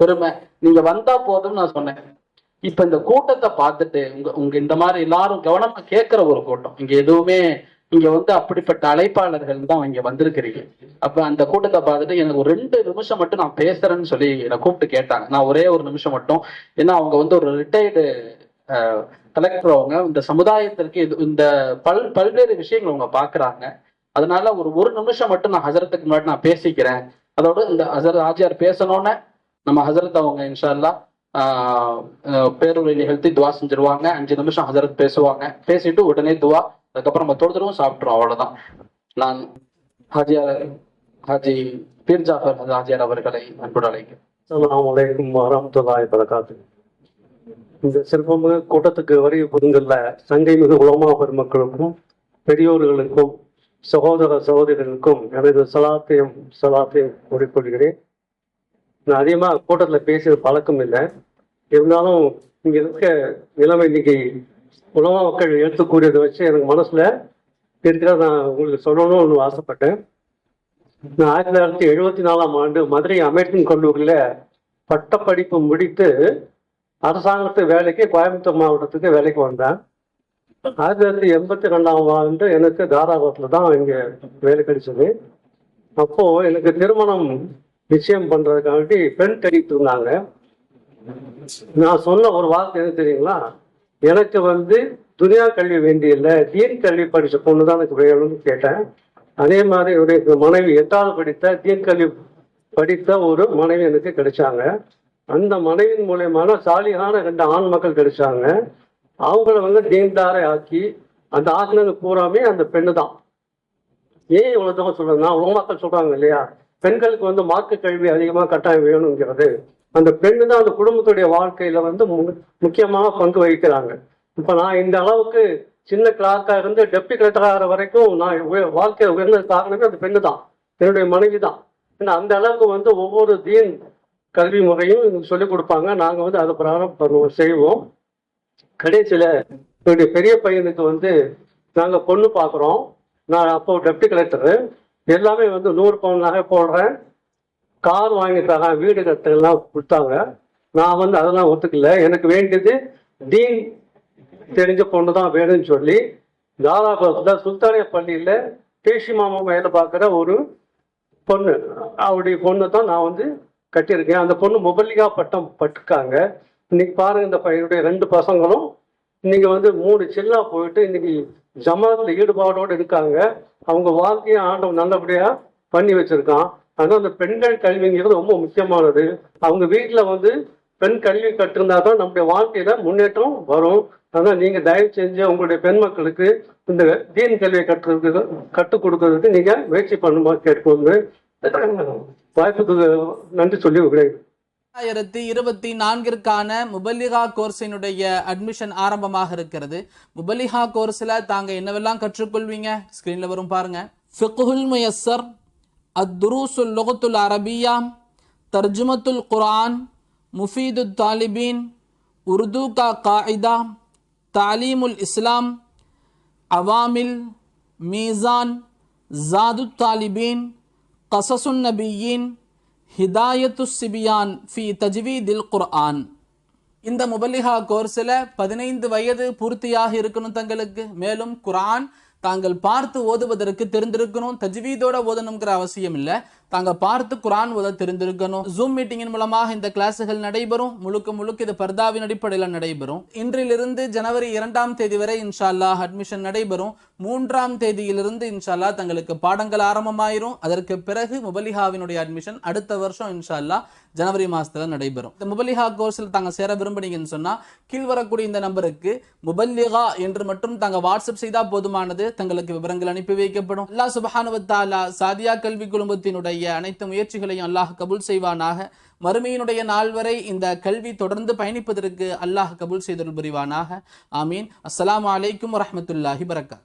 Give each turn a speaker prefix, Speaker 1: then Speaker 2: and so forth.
Speaker 1: பெருமை. நீங்க வந்தா போதும்னு நான் சொன்னேன். இப்ப இந்த கூட்டத்தை பார்த்துட்டு உங்க உங்க இந்த மாதிரி எல்லாரும் கவனமா கேட்கிற ஒரு கூட்டம் இங்க எதுவுமே இங்க வந்து அப்படிப்பட்ட அழைப்பாளர்கள் தான் இங்க வந்திருக்கிறீங்க. அப்ப அந்த கூட்டத்தை பார்த்துட்டு எனக்கு ஒரு ரெண்டு நிமிஷம் மட்டும் நான் பேசுறேன்னு சொல்லி என்னை கூப்பிட்டு கேட்டாங்க. நான் ஒரே ஒரு நிமிஷம் மட்டும். ஏன்னா அவங்க வந்து ஒரு ரிட்டையர்டு கலெக்டர் அவங்க. இந்த சமுதாயத்திற்கு இது இந்த பல் பல்வேறு விஷயங்கள் அவங்க பாக்குறாங்க அதனால ஒரு ஒரு நிமிஷம் மட்டும் நான் ஹசரத்துக்கு முன்னாடி நான் பேசிக்கிறேன். அதோட இந்த ஹசரத் ஆஜியார் பேசணும்னு நம்ம ஹசரத் அவங்க இன்ஷால்லா ஆஹ் ஆஹ் நிகழ்த்தி துவா செஞ்சிருவாங்க. அஞ்சு நிமிஷம் ஹசரத் பேசுவாங்க. பேசிட்டு உடனே துவா அதுக்கப்புறம் நம்ம தொழுதுரும் சாப்பிட்டுரும் அவ்வளவுதான். நான் ஹாஜியார் ஹாஜி பீர் ஜாஃபர் ஹாஜியார் அவர்களை அன்புடன் அழைக்கிறேன்.
Speaker 2: அஸ்ஸலாமு இந்த சிற்பமிகு கூட்டத்துக்கு வரி புதுங்கல்ல சங்கை மிகு உலமா பெருமக்களுக்கும் பெரியோர்களுக்கும் சகோதர சகோதரிகளுக்கும் எனது சலாத்தையும் சலாத்தையும் கூறிக்கொள்கிறேன். நான் அதிகமாக கூட்டத்தில் பேசியது பழக்கம் இல்லை. இருந்தாலும் இங்கே இருக்க நிலைமை இன்னைக்கு உலக மக்கள் எடுத்து கூறியதை வச்சு எனக்கு மனசுல இருக்கிறத நான் உங்களுக்கு சொல்லணும்னு ஆசைப்பட்டேன். நான் ஆயிரத்தி தொள்ளாயிரத்தி எழுபத்தி நாலாம் ஆண்டு மதுரை அமெரிக்கன் கல்லூரியில் பட்டப்படிப்பு முடித்து அரசாங்கத்து வேலைக்கு கோயம்புத்தூர் மாவட்டத்துக்கு வேலைக்கு வந்தேன். ஆயிரத்தி தொள்ளாயிரத்தி எண்பத்தி ரெண்டாம் ஆண்டு எனக்கு தாராபுரத்தில் தான் இங்கே வேலை கிடைச்சது. அப்போது எனக்கு திருமணம் நிச்சயம் பண்றதுக்காண்டி பெண் தேடிட்டு இருந்தாங்க. நான் சொன்ன ஒரு வார்த்தை என்ன தெரியுங்களா? எனக்கு வந்து துனியா கல்வி வேண்டியில்லை தீன் கல்வி படித்த பொண்ணு தான் எனக்கு வேணும்னு கேட்டேன். அதே மாதிரி ஒரு மனைவி எட்டாவது படித்த தீன் கல்வி படித்த ஒரு மனைவி எனக்கு கிடைச்சாங்க. அந்த மனைவியின் மூலியமான சாலியான ரெண்டு ஆண் மக்கள் கிடைச்சாங்க. அவங்கள வந்து தீன்தாரை ஆக்கி அந்த ஆசினது பூராமே அந்த பெண்ணு தான் ஏன் இவ்வளோ தூரம் உலக மக்கள் சொல்றாங்க இல்லையா? பெண்களுக்கு வந்து மாற்று கல்வி அதிகமாக கட்டாயம் வேணுங்கிறது அந்த பெண்ணு தான் அந்த குடும்பத்துடைய வாழ்க்கையில வந்து மு- முக்கியமான பங்கு வகிக்கிறாங்க. இப்ப நான் இந்த அளவுக்கு சின்ன கிளார்க்கா இருந்து டெப்டி கலெக்டர் ஆகிற வரைக்கும் நான் உய- உயர்ந்த காரணமே அந்த பெண்ணு தான் என்னுடைய மனைவி தான் ஏன்னா அந்த அளவுக்கு வந்து ஒவ்வொரு தீன் கல்வி முறையும் சொல்லிக் கொடுப்பாங்க. நாங்கள் வந்து அதை பிராரம் பண்ணுவோம் செய்வோம். கடைசியில் என்னுடைய பெரிய பையனுக்கு வந்து நாங்கள் பொண்ணு பார்க்குறோம் நான் அப்போ டெப்டி கலெக்டரு எல்லாமே வந்து நூறு பவுன் நகை போடுறேன். கார் வாங்கி தரேன். வீடு கட்டெல்லாம் கொடுத்தாங்க. நான் வந்து அதெல்லாம் ஒத்துக்கல. எனக்கு வேண்டியது டீன் தெரிஞ்ச பொண்ணு தான் வேணும்னு சொல்லி தாராபுரத்தில் சுல்தானிய பள்ளியில் பேஷி மாமா வேலை பார்க்குற ஒரு பொண்ணு அவருடைய பொண்ணு தான் நான் வந்து கட்டியிருக்கேன். அந்த பொண்ணு முபல்லிகா பட்டம் பட்டிருக்காங்க இன்னைக்கு பாருங்க இந்த பையனுடைய ரெண்டு பசங்களும் இன்னைக்கு வந்து மூணு சில்லா போயிட்டு இன்னைக்கு ஜமாத்தில் ஈடுபாடோடு இருக்காங்க. அவங்க வாழ்க்கையை ஆண்டவன் நல்லபடியா பண்ணி வச்சிருக்கான். அதனால அந்த பெண்கள் கல்விங்கிறது ரொம்ப முக்கியமானது. அவங்க வீட்டுல வந்து பெண் கல்வி கற்றிருந்தா தான் நம்முடைய வாழ்க்கையில முன்னேற்றம் வரும். அதனால நீங்க தயவு செஞ்சு உங்களுடைய பெண் மக்களுக்கு இந்த தீன் கல்வியை கற்றுக்கு கற்றுக் கொடுக்கறதுக்கு நீங்க முயற்சி பண்ணுமா கேட்கொண்டு வாய்ப்புக்கு நன்றி சொல்லி விடைகிறேன்
Speaker 3: ரெண்டாயிரத்தி இருபத்தி நான்கிற்கான முபல்லிகா கோர்ஸினுடைய அட்மிஷன் ஆரம்பமாக இருக்கிறது. முபல்லிகா கோர்ஸில் தாங்க என்னவெல்லாம் கற்றுக்கொள்வீங்க? ஸ்க்ரீனில் வரும் பாருங்க. ஃபிகுல் முயஸ்ஸர் அத்ருசுல் லுகத்துல் அரபியா தர்ஜுமத்துல் குரான் முஃபீது தாலிபீன் உருது கா காயிதா தாலீமுல் இஸ்லாம் அவாமில் மீசான் ஜாது தாலிபீன் கசசுன் நபியின் ஹிதாயத்து சிபியான் ஃபி தஜ்வீதில் குர்ஆன். இந்த முபல்லிஹா கோர்ஸில் பதினைந்து வயது பூர்த்தியாக இருக்கணும் தங்களுக்கு. மேலும் குர்ஆன் தாங்கள் பார்த்து ஓதுவதற்கு தெரிந்திருக்கணும் தஜ்வீதோட ஓதணுங்கிற அவசியம் இல்லை. தாங்க பார்த்து குரான் உத தெரிந்திருக்கணும். ஜூம் மீட்டிங்கின் மூலமாக இந்த கிளாஸுகள் நடைபெறும். முழுக்க முழுக்க இது பர்தாவின் அடிப்படையில் நடைபெறும். இன்றிலிருந்து ஜனவரி இரண்டாம் தேதி வரை இன்ஷால்லா அட்மிஷன் நடைபெறும். மூன்றாம் தேதியிலிருந்து இன்ஷால்லா தங்களுக்கு பாடங்கள் ஆரம்பமாயிரும். அதற்கு பிறகு முபலிஹாவினுடைய அட்மிஷன் அடுத்த வருஷம் இன்ஷா அல்லாஹ் ஜனவரி மாதத்தில் நடைபெறும். இந்த முபலிஹா கோர்ஸில் தாங்க சேர விரும்புனீங்கன்னு சொன்னால் கீழ் வரக்கூடிய இந்த நம்பருக்கு முபல்லிகா என்று மட்டும் தாங்க வாட்ஸ்அப் செய்தால் போதுமானது. தங்களுக்கு விவரங்கள் அனுப்பி வைக்கப்படும். அல்லா சுபஹானுவத்தாலா சாதியா கல்வி குழுமத்தினுடைய அனைத்து முயற்சிகளையும் அல்லாஹ் கபுல் செய்வானாக. மறுமையினுடைய நாள் வரை இந்த கல்வி தொடர்ந்து பயணிப்பதற்கு அல்லாஹ் கபூல் செய்தல் புரிவானாக. ஆமீன். அஸ்லாம் வலைக்கம் வரமத்துல்லாஹி வரகாத்